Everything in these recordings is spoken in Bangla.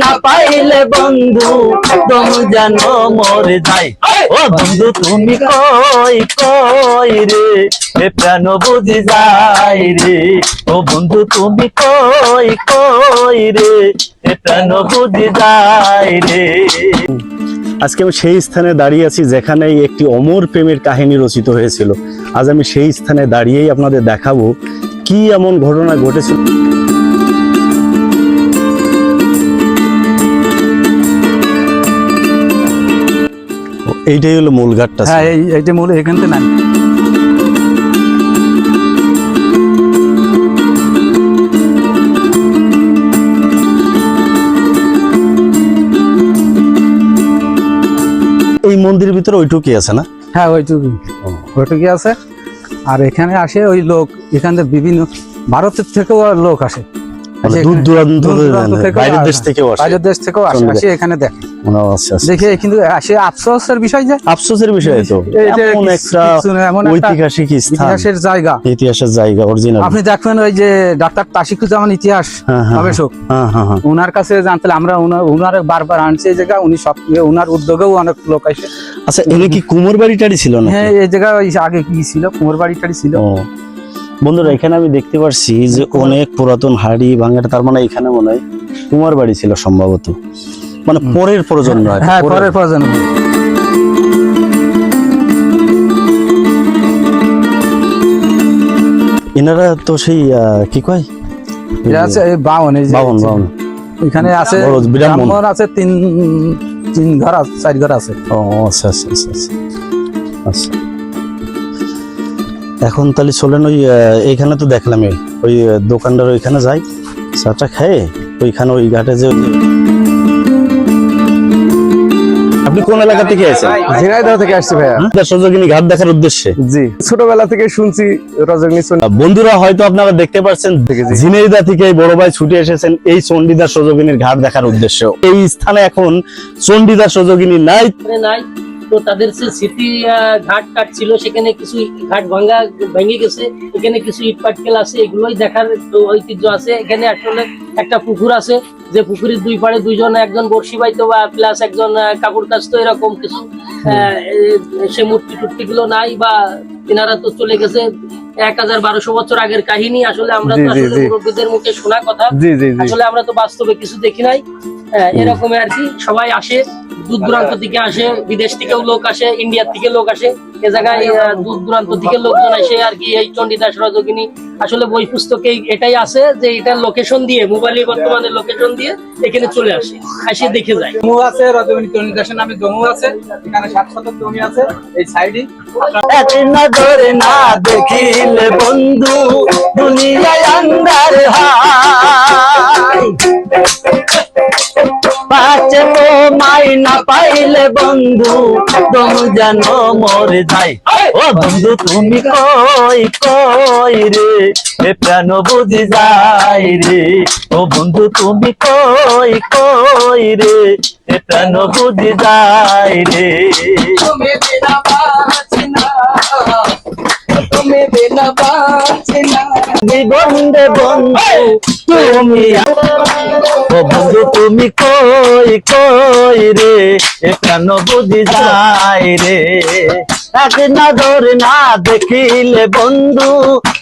না পাইলে বন্ধু দম যেন মরে যায়। ও বন্ধু তুমি কই কই রে? এ প্রাণ বুঝি যায় রে। ও বন্ধু তুমি কই কই রে? এ প্রাণ বুঝি যায় রে। আজকে আমি সেই স্থানে দাঁড়িয়ে আছি যেখানে একটি অমর প্রেমের কাহিনী রচিত হয়েছিল। আজ আমি সেই স্থানে দাঁড়িয়েই আপনাদের দেখাবো কি এমন ঘটনা ঘটেছিল এইটাই হলো মূল ঘাটটা হ্যাঁ এই এইটা মূল এখান থেকে নামি এই মন্দিরের ভিতরে ওইটুকুই আছে না? হ্যাঁ ওইটুকু ওইটুকু আছে। আর এখানে আসে ওই লোক এখান থেকে বিভিন্ন ভারতের থেকেও লোক আসে। দূর এখানে- দূরান্ত দূর থেকে দূরান্ত না, থেকেও বাইরের দেশ থেকেও আসে। বাইরের দেশ থেকেও আসে আসে এখানে দেখে দেখে কিন্তু আসে আফসোসের বিষয় যে আফসোসের বিষয় তো। এমন একটা কিছু না, এমন একটা ঐতিহাসিক স্থান। ইতিহাসের জায়গা। ইতিহাসের জায়গা অরিজিনাল আপনি দেখবেন ওই যে ডাক্তার তাসিকুজ্জামান ইতিহাস হ্যাঁ, হ্যাঁ, গবেষক। হ্যাঁ ওনার কাছে জানতে আমরা ওনার- ওনার বারবার আনছি এই জায়গা উনি সব ওনার উদ্যোগেও অনেক লোক আসে। আচ্ছা এনে কি কুমোর বাড়িটারই ছিল না হ্যাঁ এই জায়গা আগে কি ছিল? কুমোর বাড়ি টাড়ি ছিল বন্ধুরা এখানে আমি দেখতে পাচ্ছি যে অনেক পুরাতন হাড়ি ভাঙাটা তার মানে এখানে মনে হয় কুমার বাড়ি ছিল সম্ভবত। মানে পরের প্রজন্ম হ্যাঁ পরের- প্রজন্ম। এনারা তো সেই কি কয়? এটা আছে বাউন এই বাউন বাউন এখানে আছে ব্রাহ্মণ আছে তিন তিন ঘর আছে চার ঘর আছে। ও আচ্ছা আচ্ছা আচ্ছা আচ্ছা। আচ্ছা। এখন তাহলে চলেন ওই এইখানে তো দেখলাম ওই দোকানটার ওইখানে যাই চাটা খেয়ে ওইখানে ওই ঘাটে যে ওই যে- আপনি কোন এলাকা থেকে আছেন? ঝিনাইদহ থেকে আসছি ভাইয়া। সজগিনী ঘাট দেখার উদ্দেশ্যে? জি। ছোটবেলা থেকে শুনছি বন্ধুরা হয়তো আপনারা দেখতে পাচ্ছেন ঝিনাইদা থেকে বড় ভাই ছুটে এসেছেন এই সজগিনীর ঘাট দেখার উদ্দেশ্য। এই স্থানে এখন চণ্ডীদাস সজগিনী নাই। নাই। তো তাদের সে স্মৃতি ঘাট টাট ছিল সেখানে কিছু ঘাট ভাঙ্গা ভেঙে গেছে। এখানে কিছু ইট পাটকেল আছে এগুলোই দেখার তো ঐতিহ্য আছে। এখানে আসলে একটা পুকুর আছে যে পুকুরের দুই পাড়ে দুইজন একজন বর্ষি বাইতো বা প্লাস একজন কাপড় কাচতো এরকম কিছু। সে মূর্তি টুর্তি গুলো নাই বা তিনারা তো চলে গেছে এক হাজার বারোশো বছর আগের কাহিনী। আসলে আমরা তো আসলে মুরব্বীদের মুখে শোনা কথা। আসলে আমরা তো বাস্তবে কিছু দেখি নাই। হ্যাঁ, এরকম আর কি। সবাই আসে দূর দূরান্ত থেকে আসে বিদেশ থেকেও লোক আসে ইন্ডিয়ার থেকে লোক আসে। এ জায়গায় দূর দূরান্ত থেকে লোকজন আসে আর কি এই চণ্ডীদাস রজকিনী আসলে বই পুস্তকে এটাই আছে যে এটা লোকেশন দিয়ে মোবাইলে বর্তমানে লোকেশন দিয়ে এখানে চলে আসে আসে দেখে যায়। জমু আছে রজনী চন্ডিদাসের নামে জমু আছে এখানে সাত শতক জমি আছে এই সাইডে। নজরে না দেখিলে বন্ধু দুনিয়ায় আন্দার হায়। না পাইলে বন্ধু দম যেন মরে যায়। ও বন্ধু তুমি কই কই রে? এ প্রাণ বুঝি যায় রে। ও বন্ধু তুমি কই কই রে? এ প্রাণ বুঝি যায় রে। না বন্ধু তুমি ও বন্ধু তুমি কই কই রে? প্রাণ বুঝি যায় রে। এক নজর না দেখিলে বন্ধু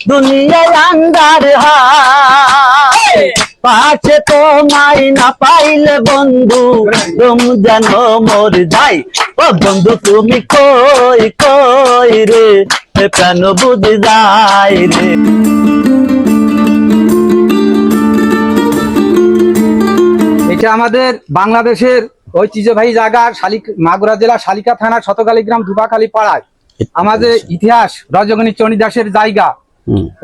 দুনিয়ায় আন্দার হায়। পাছে তো মাই না পাইলে বন্ধু তুম যেন মোর যাই। ও বন্ধু তুমি কই কই রে? প্রাণ বুঝি যায় রে। এটা আমাদের বাংলাদেশের ঐতিহ্যবাহী জায়গা শালিক মাগুরা জেলা শালিকা থানা শতকালী গ্রাম ধুপাখালী পাড়ায়। আমাদের ইতিহাস রজগণী চণ্ডীদাসের জায়গা।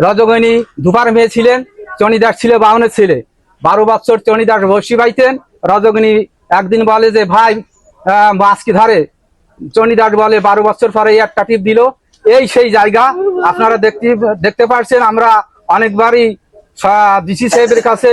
রজগণী ধুপার মেয়ে ছিলেন। চণ্ডীদাস ছিল বাউনের ছেলে। বারো বছর চণ্ডীদাস বসি বাইতেন। রজগণী একদিন বলে যে, ভাই মাছ কি ধরে। চণ্ডীদাস বলে, বারো বছর পরে একটা টিপ দিল। এই সেই জায়গা। আপনারা দেখতে দেখতে পাচ্ছেন আমরা অনেকবারই ডিসি সাহেবের কাছে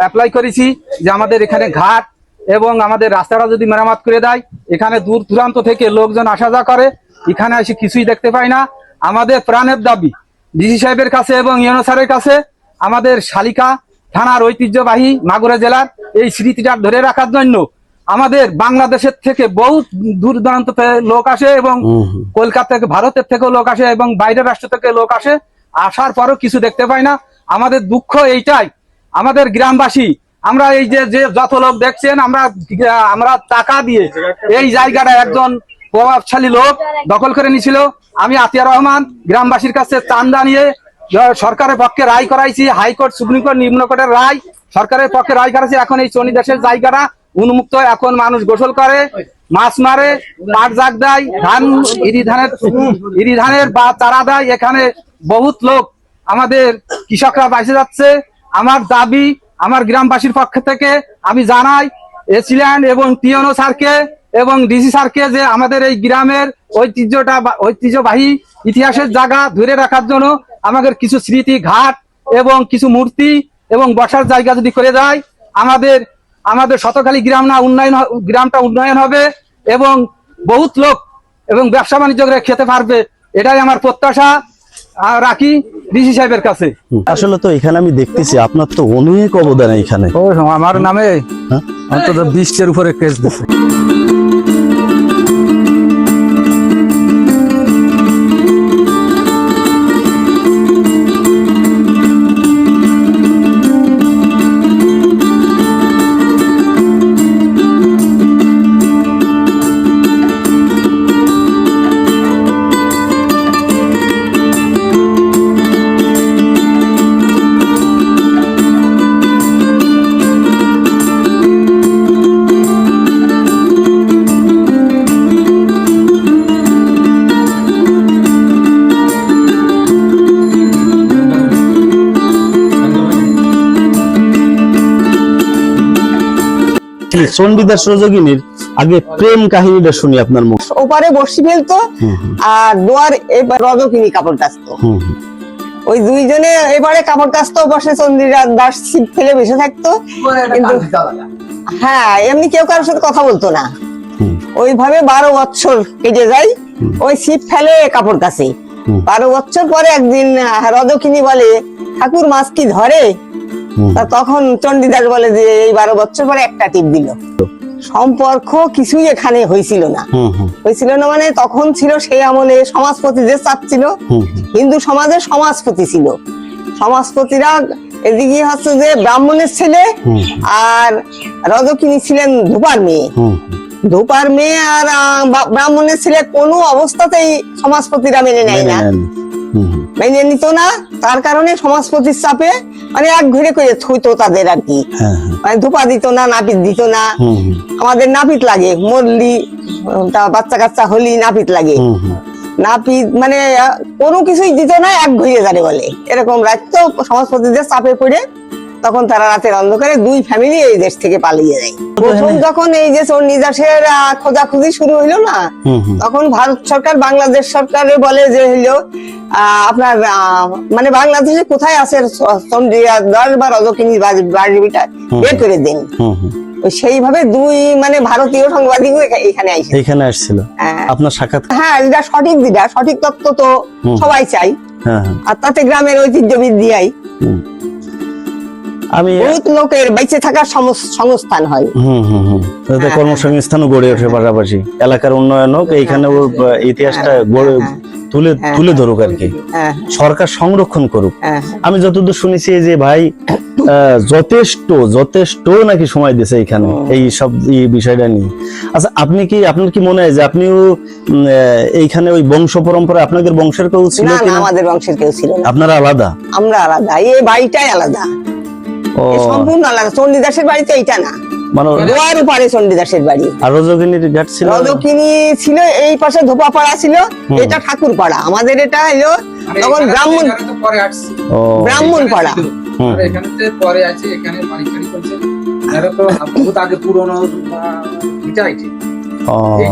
অ্যাপ্লাই করেছি যে আমাদের এখানে ঘাট এবং আমাদের রাস্তাটা যদি মেরামত করে দেয়, এখানে দূর দূরান্ত থেকে লোকজন আসা যাওয়া করে। এখানে এসে কিছুই দেখতে পাই না। আমাদের প্রাণের দাবি। ডিসি সাহেবের কাছে এবং ইউনো কাছে আমাদের শালিকা থানার ঐতিহ্যবাহী মাগুরা জেলার এই স্মৃতিটা ধরে রাখার জন্য আমাদের বাংলাদেশের থেকে বহু দূর দূরান্ত থেকে লোক আসে এবং। কলকাতা থেকে ভারতের থেকেও লোক আসে এবং বাইরের রাষ্ট্র থেকে লোক আসে। আসার পরও কিছু দেখতে পাই না। আমাদের দুঃখ এইটাই। আমাদের গ্রামবাসী আমরা এই যে যে যত লোক দেখছেন আমরা আমরা টাকা দিয়ে এই জায়গাটা একজন প্রভাবশালী লোক দখল করে নিছিল। আমি আতিয়া রহমান গ্রামবাসীর কাছে চান্দা নিয়ে সরকারের পক্ষে রায় করাইছি, হাইকোর্ট, সুপ্রিম কোর্ট, নিম্ন কোর্টের রায়। সরকারের পক্ষে রায় করাইছি, এখন এই চনী দেশের জায়গাটা উন্মুক্ত, এখন মানুষ গোসল করে, মাছ মারে, পাট জাগ দেয়, ধান, ইরি ধানের ইরি ধানের বা চারা দেয়। এখানে বহুত লোক আমাদের কৃষকরা বাইসে যাচ্ছে। আমার দাবি আমার গ্রামবাসীর পক্ষ থেকে আমি জানাই, এসিল্যান্ড এবং টিএনও স্যারকে এবং ডিসি স্যারকে যে আমাদের এই গ্রামের ঐতিহ্যটা ঐতিহ্যবাহী ইতিহাসের জায়গা ধরে রাখার জন্য আমাদের কিছু স্মৃতি ঘাট এবং কিছু মূর্তি এবং বসার জায়গা যদি করে দেয় আমাদের আমাদের শতখালী গ্রাম না উন্নয়ন গ্রামটা উন্নয়ন হবে এবং বহুত লোক এবং ব্যবসা বাণিজ্য করে খেতে পারবে এটাই আমার প্রত্যাশা। রাখি ডিসি সাহেবের কাছে। আসলে তো এখানে আমি দেখতেছি আপনার তো অনেক অবদান এখানে। আমার নামে হ্যাঁ? অন্তত বিশের উপরে কেস দিচ্ছে চন্ডিদাস রজগিনীর আগে প্রেম কাহিনীটা শুনি আপনার মুখ। ওপারে বসি ফেলতো আর দোয়ার এবার রজকিনী কাপড় কাচতো। ওই দুইজনে এবারে কাপড় কাচতো বসে চন্দ্রিরা দাস ছিপ ফেলে বসে থাকতো। কিন্তু হ্যাঁ এমনি কেউ কারোর সাথে কথা বলতো না। ওইভাবে বারো বছর কেটে যায় ওই ছিপ ফেলে কাপড় কাছে বারো বছর পরে একদিন আহ, রজকিনী বলে ঠাকুর মাছ কি ধরে? তখন চণ্ডীদাস বলে যে এই বারো বছর পরে একটা টিপ দিল। সম্পর্ক কিছুই এখানে হয়েছিল না। হয়েছিল না মানে তখন ছিল সেই আমলে সমাজপতি যে চাপ ছিল। হিন্দু সমাজের সমাজপতি ছিল। সমাজপতিরা এদিকে হচ্ছে যে ব্রাহ্মণের ছেলে আর রজকিনী ছিলেন ধূপার মেয়ে। ধূপার মেয়ে আর ব্রাহ্মণের ছেলে কোনো অবস্থাতেই সমাজপতিরা মেনে নেয় না। মেনে নিত না তার কারণে সমাজপতির চাপে মানে এক ঘুরে করে থুইতো তাদের আর কি। হ্যাঁ, হ্যাঁ। মানে ধোপা দিত না নাপিত দিত না। আমাদের নাপিত লাগে মরলি তা বাচ্চা কাচ্চা হলি নাপিত লাগে। নাপিত মানে কোনো কিছুই দিত না এক ঘুরিয়ে যারে বলে। এরকম রাখতো সমাজপতিদের চাপে পড়ে তখন তারা রাতের অন্ধকারে দুই ফ্যামিলি এই দেশ থেকে পালিয়ে যায়। প্রথম যখন এই যে চন্ডিদাসের আহ, খোঁজাখুঁজি শুরু হইল না। তখন ভারত সরকার বাংলাদেশ সরকারে বলে যে হইল আপনার মানে বাংলাদেশে কোথায় আছে চন্ডিদাস বা রজকিনী বাড়িটা বের করে দেন। সেইভাবে দুই মানে ভারতীয় সাংবাদিক এখানে আইসে এইখানে আসছিল। হ্যাঁ। আপনার সাক্ষাৎ? হ্যাঁ যেটা সঠিক যেটা সঠিক তত্ত্ব তো সবাই চাই। হ্যাঁ হ্যাঁ। আর তাতে গ্রামের ঐতিহ্য বৃদ্ধি হয় হুম। আমি বহুত লোকের বেঁচে থাকার সংস্থান হয়। হুম হুম হুম। যাতে কর্মসংস্থানও গড়ে ওঠে পাশাপাশি। এলাকার উন্নয়ন হোক এইখানে ওর ইতিহাসটা গড়ে তুলে তুলে ধরুক আর কি। হ্যাঁ সরকার সংরক্ষণ করুক। হ্যাঁ আমি যতদূর শুনেছি যে ভাই যথেষ্ট যথেষ্ট নাকি সময় দিয়েছে এখানে এই সব বিষয়টা নিয়ে। আচ্ছা আপনি কি আপনার কি মনে হয় যে আপনিও এইখানে ওই বংশ পরম্পরা আপনাদের বংশের কেউ ছিল না আমাদের বংশের কেউ ছিল আপনারা আলাদা? আমরা আলাদা এই বাড়িটাই আলাদা। সম্পূর্ণ আলাদা। চণ্ডীদাসের বাড়ি এইটা না। মানে গোয়ার উপরে চণ্ডীদাসের বাড়ি। আর রজকিনীর ঘাট ছিল? রজকিনী ছিল এই পাশে ধোপাপাড়া ছিল এটা ঠাকুর আমাদের এটা হলো তখন ব্রাহ্মণ পরে আসছি। ও। ব্রাহ্মণ পাড়া এখানে পরে আছে এখানে বাড়ি করছে। এরা তো বহুত আগে পুরনো ভিটা আছে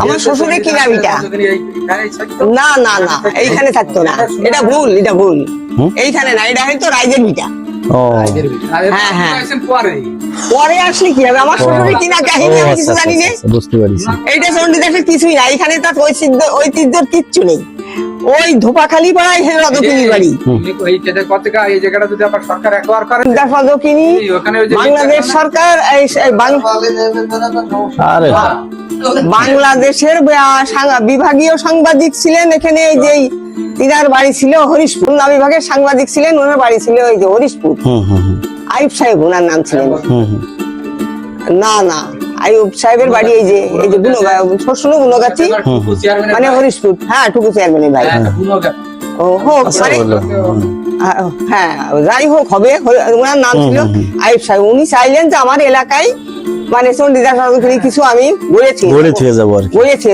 আমার শ্বশুরের কিনা ভিটা। না না না এইখানে থাকতো না। এটা ভুল এটা ভুল। এইখানে না এটা হয়তো রাইজের হ্যাঁ। পরে। পরে আসলে কি হবে? আমার শ্বশুরের কিনা কাহিনী আমি কিছু জানি না বুঝতে পারছি। এইটা চণ্ডীদাসের কিছুই না। এখানে তার ঐতিহ্য ঐতিহ্যর কিচ্ছু নেই। ওই ধোপাখালি পাড়ায় হে রজকিনী বাড়ি। এই জায়গাটা যদি আবার সরকার একবার করে রজকিনী এই ওখানে ওই যে বাংলাদেশ সরকার এই এই আরে। বাংলাদেশের বিভাগীয় সাংবাদিক ছিলেন এখানে এই যে তিনার বাড়ি ছিল হরিশপুর খুলনা বিভাগের সাংবাদিক ছিলেন ওনার বাড়ি ছিল ওই যে হরিশপুর। হুম হুম হুম, আইব সাহেব ওনার নাম ছিলেন। না না আইব সাহেবের বাড়ি এই যে এই যে শ্বশুর গুণগাছি মানে হরিশপুর হ্যাঁ টুকু চেয়ারম্যানের বাড়ি। ও হোক আচ্ছা মানে। আহ, হ্যাঁ যাই হোক হবে ওনার নাম ছিল আইব সাহেব। উনি চাইলেন যে আমার এলাকায় মানে চন্ডিদাস রজকিনী কিছু আমি গড়ে থুয়ে যাব আর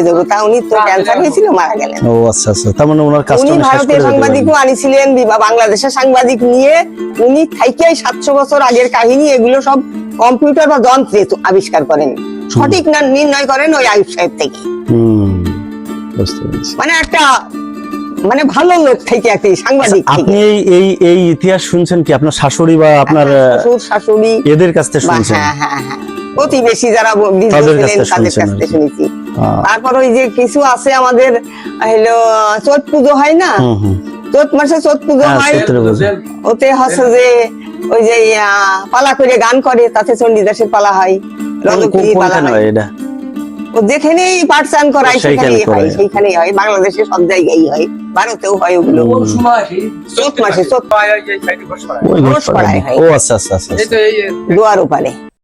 দেবো। তা উনি তো ক্যান্সার হয়েছিল মারা গেলেন। ও আচ্ছা আচ্ছা। তার মানে ওনার কাজটা উনি দিতে সাংবাদিকও আনিছিলেন বাংলাদেশের সাংবাদিক নিয়ে। উনি থাইকেই সাতশো বছর আগের কাহিনী এগুলো সব কম্পিউটার বা যন্ত্রে আবিষ্কার করেন। সঠিক না- নির্ণয় করেন ওই আয়ুব সাহেব থেকে মানে একটা মানে ভালো লোক থেকে একটা সাংবাদিক আপনি এই এই ইতিহাস শুনছেন কি? আপনার শাশুড়ি বা আপনার শ্বশুর শাশুড়ি এদের কাছ থেকে শুনছেন? হ্যাঁ হ্যাঁ হ্যাঁ। প্রতিবেশী যারা ছিলেন তাদের কাছ থেকে শুনেছি। তারপর ওই যে কিছু আছে আমাদের হলো চোট পুজো হয় না? চোট মাসে চোট পুজো হ্যাঁ, হয়। ওতে হচ্ছে যে ওই যে পালা করে গান করে তাতে চণ্ডীদাসের পালা হয় রজকিনী পালা হয়। হয় এটা? ও যেখানেই পাঠ চান করায় সেখানেই হয়। সেইখানেই হয় বাংলাদেশে সব জায়গায় হয় ভারতেও হয় ওগুলো। মাসে ঘোষ ও আচ্ছা আচ্ছা আচ্ছা এই তো এই দুয়ার ওপারে।